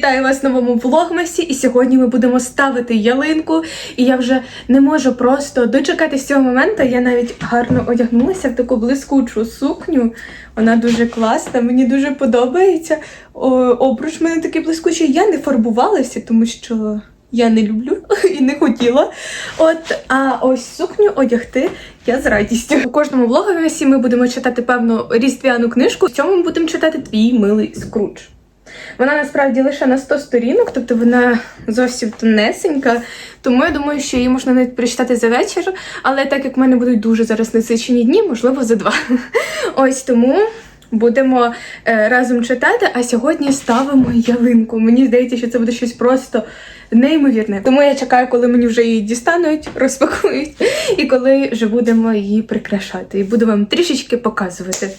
Вітаю вас в новому влогмасі. І сьогодні ми будемо ставити ялинку. І я вже не можу просто дочекатися цього моменту. Я навіть гарно одягнулася в таку блискучу сукню. Вона дуже класна, мені дуже подобається. О, обруч мене такий блискучий. Я не фарбувалася, тому що. Я не люблю і не хотіла. От, а ось сукню одягти я з радістю. У кожному влогові ми будемо читати певну різдвяну книжку. В цьому ми будемо читати твій милий скрудж. Вона насправді лише на 100 сторінок, тобто вона зовсім тонесенька. Тому я думаю, що її можна навіть прочитати за вечір. Але так як в мене будуть дуже зараз насичені дні, можливо, за два. Ось тому. Будемо е, разом читати, а сьогодні ставимо ялинку. Мені здається, що це буде щось просто неймовірне. Тому я чекаю, коли мені вже її дістануть, розпакують, і коли вже будемо її прикрашати. І буду вам трішечки показувати.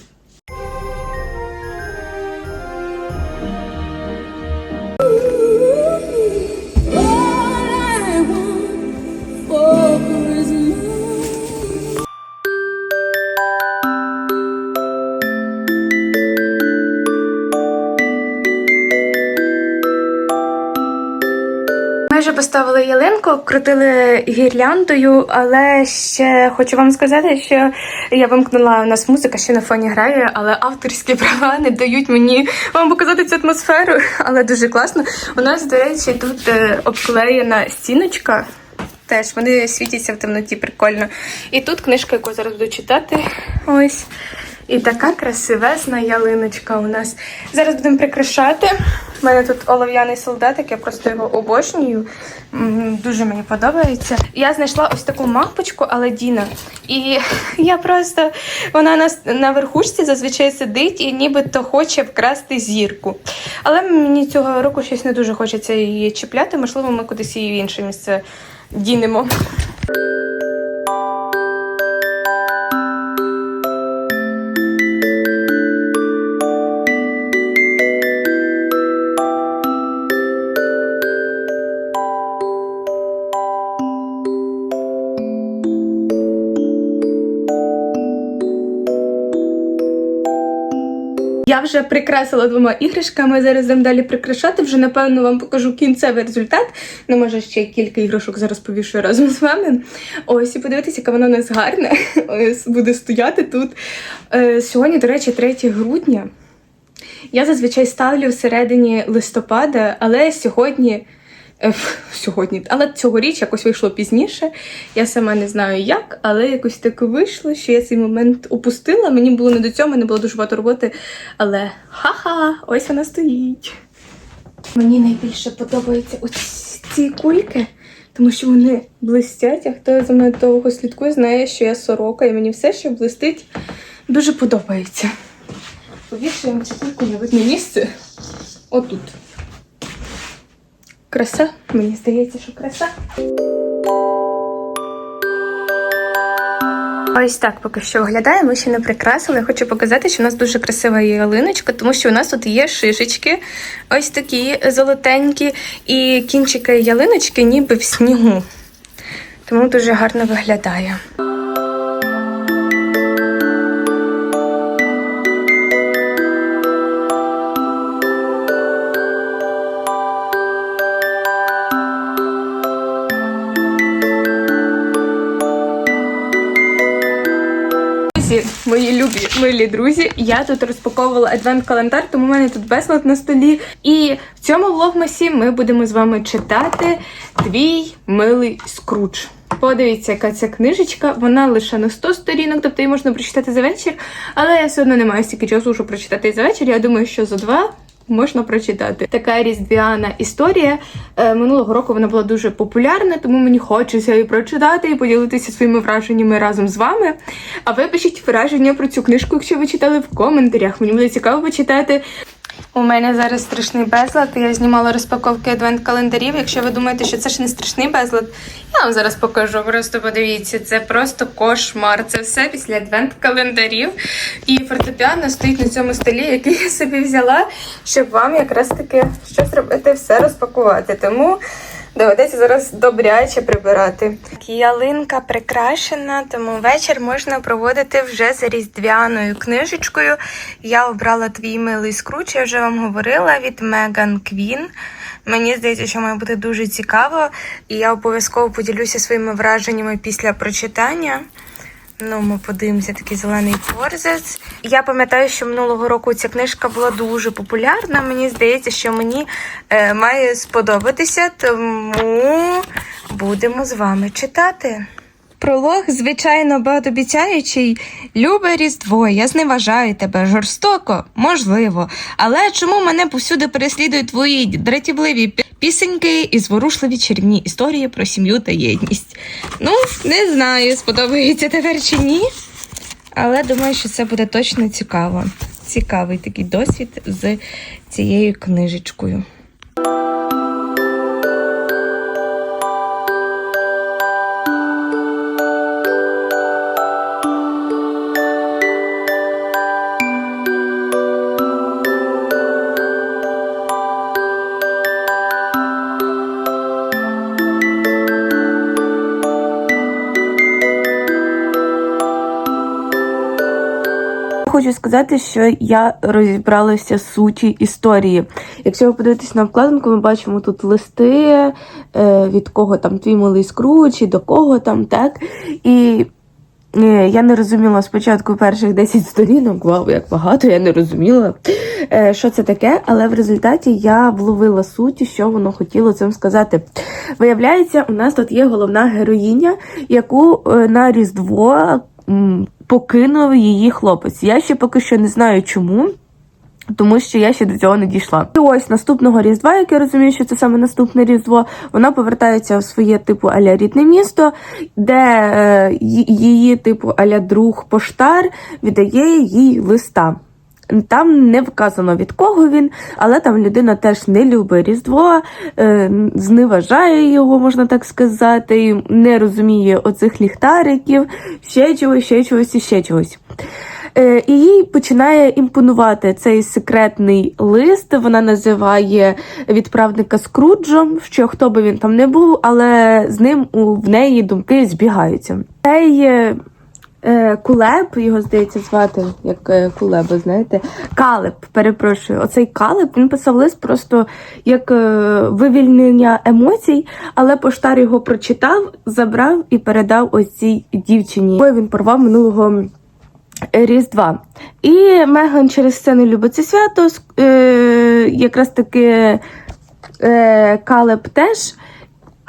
Поставили ялинку, крутили гірляндою, але ще хочу вам сказати, що я вимкнула у нас музика, ще на фоні грає, але авторські права не дають мені вам показати цю атмосферу, але дуже класно. У нас, до речі, тут е, обклеєна стіночка. Теж вони світяться в темноті прикольно. І тут книжка, яку зараз буду читати. Ось. І така красивезна ялиночка у нас. Зараз будемо прикрашати. У мене тут олов'яний солдатик, я просто його обожнюю. Дуже мені подобається. Я знайшла ось таку мапочку Аладдіна. І я просто вона на, на верхушці зазвичай сидить і нібито хоче вкрасти зірку. Але мені цього року щось не дуже хочеться її чіпляти. Можливо, ми кудись її в інше місце дінемо. Вже прикрасила двома іграшками. Зараз дам далі прикрашати. Вже напевно вам покажу кінцевий результат. Ну, може, ще кілька іграшок зараз повішую разом з вами. Ось і подивитися, яка вона у нас гарна. Ось буде стояти тут. Е, Сьогодні, до речі, 3 грудня. Я зазвичай ставлю всередині листопада, але сьогодні. Е, Сьогодні, але цьогоріч якось вийшло пізніше. Я сама не знаю як, але якось так вийшло, що я цей момент опустила. Мені було не до цього, мене було дуже багато роботи. Але ха-ха, ось вона стоїть. Мені найбільше подобаються ось ці кульки, тому що вони блистять. А хто за мною довго слідкує, знає, що я сорока, і мені все, що блистить, дуже подобається. Повішуємо цю кульку на видне місце. Отут. Краса, мені здається, що краса. Ось так поки що виглядає. Ми ще не прикрасили. Хочу показати, що у нас дуже красива ялиночка, тому що у нас тут є шишечки, ось такі золотенькі, і кінчики ялиночки ніби в снігу. Тому дуже гарно виглядає. Друзі, мої любі милі друзі, я тут розпаковувала адвент-календар, тому в мене тут безлад на столі. І в цьому влогмасі ми будемо з вами читати твій милий скруч. Подивіться, яка ця книжечка, вона лише на 100 сторінок, тобто її можна прочитати за вечір, але я все одно не маю стільки часу, щоб прочитати за вечір. Я думаю, що за два можна прочитати. Така різдвяна історія. Е, Минулого року вона була дуже популярна, тому мені хочеться її прочитати і поділитися своїми враженнями разом з вами. А ви пишіть враження про цю книжку, якщо ви читали в коментарях. Мені буде цікаво почитати. У мене зараз страшний безлад. Я знімала розпаковки адвент-календарів. Якщо ви думаєте, що це ж не страшний безлад, я вам зараз покажу. Просто подивіться, це просто кошмар. Це все після адвент-календарів. І фортепіано стоїть на цьому столі, який я собі взяла, щоб вам якраз таки щось робити, все розпакувати. Тому Доведеться зараз добряче прибирати. Ялинка прикрашена, тому вечір можна проводити вже за різдвяною книжечкою. Я обрала твій милий скруч, я вже вам говорила від Меган Квін. Мені здається, що має бути дуже цікаво, і я обов'язково поділюся своїми враженнями після прочитання. Ну, ми подивимося такий зелений форзець. Я пам'ятаю, що минулого року ця книжка була дуже популярна. Мені здається, що мені е, має сподобатися, тому будемо з вами читати. Пролог, звичайно, багатообіцяючий. Любе Різдво, я зневажаю тебе жорстоко, можливо. Але чому мене повсюди переслідують твої дратівливі пісеньки і зворушливі чарівні історії про сім'ю та єдність? Ну, не знаю, сподобається тепер чи ні. Але думаю, що це буде точно цікаво. Цікавий такий досвід з цією книжечкою. Сказати, що я розібралася з суті історії. Якщо ви подивитесь на обкладинку, ми бачимо тут листи, е, від кого там твій малий скруч, і до кого там, так. І е, я не розуміла спочатку перших 10 сторінок, вау, як багато, я не розуміла, е, що це таке, але в результаті я вловила суть, що воно хотіло цим сказати. Виявляється, у нас тут є головна героїня, яку на Різдво покинув її хлопець. Я ще поки що не знаю чому. Тому що я ще до цього не дійшла. І ось наступного різдва, як я розумію, що це саме наступне різдво, вона повертається в своє типу аля рідне місто, де е, її типу аля друг поштар віддає їй листа. Там не вказано від кого він, але там людина теж не любить Різдво, е, зневажає його, можна так сказати, не розуміє оцих ліхтариків, ще чогось, ще чогось і ще чогось. Е, І їй починає імпонувати цей секретний лист. Вона називає відправника Скруджом, що хто би він там не був, але з ним у в неї думки збігаються. Цей Кулеб, його здається звати як е, Кулеба, знаєте, Калеб, перепрошую. Оцей Калеб він писав лист просто як е, вивільнення емоцій, але поштар його прочитав, забрав і передав ось цій дівчині. Якою Він порвав минулого. Різдва. І Меган через це не любить це свято. Е, якраз таки е, Калеб теж.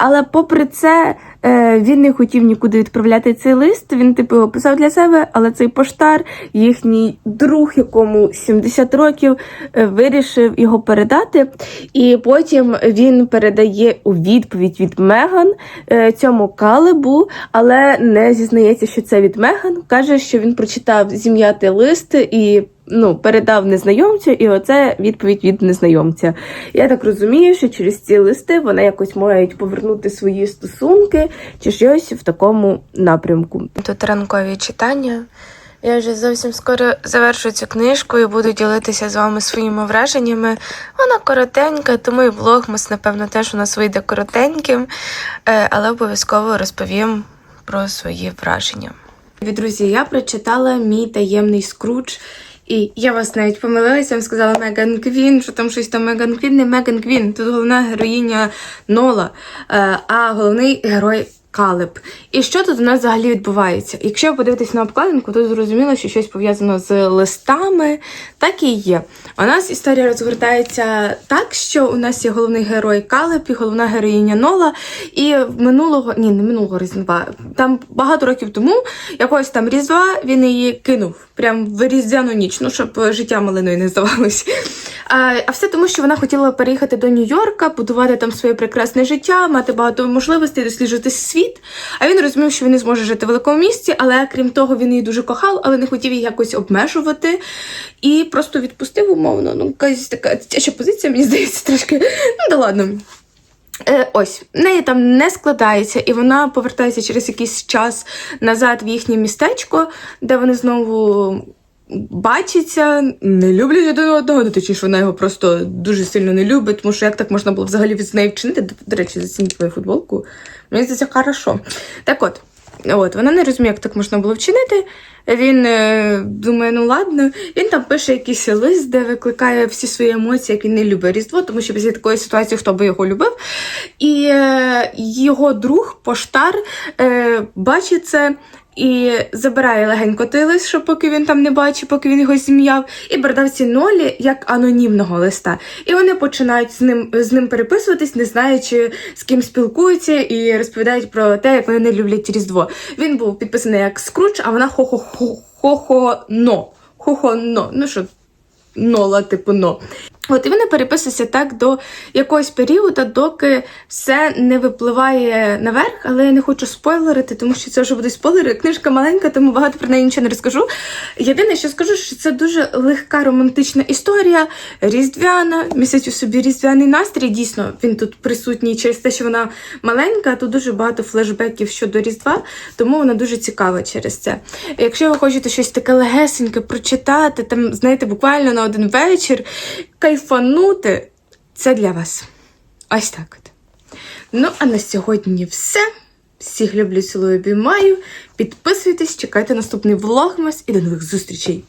Але попри це, е, він не хотів нікуди відправляти цей лист. Він типу його писав для себе, але цей поштар, їхній друг, якому 70 років, е, вирішив його передати. І потім він передає у відповідь від Меган е, цьому калебу, але не зізнається, що це від Меган. Каже, що він прочитав зім'ятий лист і. Ну, передав незнайомцю, і оце відповідь від незнайомця. Я так розумію, що через ці листи вони якось мають повернути свої стосунки чи щось в такому напрямку. Тут ранкові читання. Я вже зовсім скоро завершу цю книжку і буду ділитися з вами своїми враженнями. Вона коротенька, тому і влогмас, напевно, теж у нас вийде коротеньким, е, але обов'язково розповім про свої враження. Друзі, я прочитала мій таємний скруч. І я вас навіть помилилася, вам сказала Меган Квін, що там щось там Меган Квін, не Меган Квін. Тут головна героїня Нола, е, а головний герой Калеб. І що тут у нас взагалі відбувається? Якщо ви подивитесь на обкладинку, то зрозуміло, що щось пов'язано з листами, так і є. У нас історія розгортається так, що у нас є головний герой Калеб і головна героїня Нола. І минулого, ні, не минулого різдва, там багато років тому, якогось там різдва він її кинув. Прям в різдвяну ніч, ну щоб життя малиною не здавалось. А, а все тому, що вона хотіла переїхати до Нью-Йорка, будувати там своє прекрасне життя, мати багато можливостей, досліджувати світ. А він розумів, що він не зможе жити в великому місті, але крім того, він її дуже кохав, але не хотів її якось обмежувати і просто відпустив умовно. Ну, якась така дитяча позиція, мені здається, трошки. Ну да ладно. Е, ось, в неї там не складається, і вона повертається через якийсь час назад в їхнє містечко, де вони знову бачаться, не люблять один одного, точніше, вона його просто дуже сильно не любить, тому що як так можна було взагалі з нею вчинити? До, речі, зацініть твою футболку. Мені здається, хорошо. Так от, от, вона не розуміє, як так можна було вчинити. Він е, думає, ну ладно, він там пише якийсь лист, де викликає всі свої емоції, як він не любить Різдво, тому що після такої ситуації хто би його любив. І е, його друг, поштар, е, бачить це. І забирає легенько той лист, що поки він там не бачить, поки він його зім'яв, і передав нолі як анонімного листа. І вони починають з ним з ним переписуватись, не знаючи з ким спілкуються, і розповідають про те, як вони не люблять Різдво. Він був підписаний як Скруч, а вона хо-хо-хо-хо-но. Хо-хо-но. Ну що, нола, типу но. От і вони переписуються так до якогось періоду, доки все не випливає наверх, але я не хочу спойлерити, тому що це вже будуть спойлери. Книжка маленька, тому багато про неї нічого не розкажу. Єдине, що скажу, що це дуже легка романтична історія, різдвяна, місяць у собі різдвяний настрій. Дійсно, він тут присутній через те, що вона маленька, тут дуже багато флешбеків щодо Різдва, тому вона дуже цікава через це. Якщо ви хочете щось таке легесеньке прочитати, там, знаєте, буквально на один вечір, кайфанути, це для вас. Ось так от. Ну, а на сьогодні все. Всіх люблю, цілую, обіймаю. Підписуйтесь, чекайте наступний влогмас і до нових зустрічей!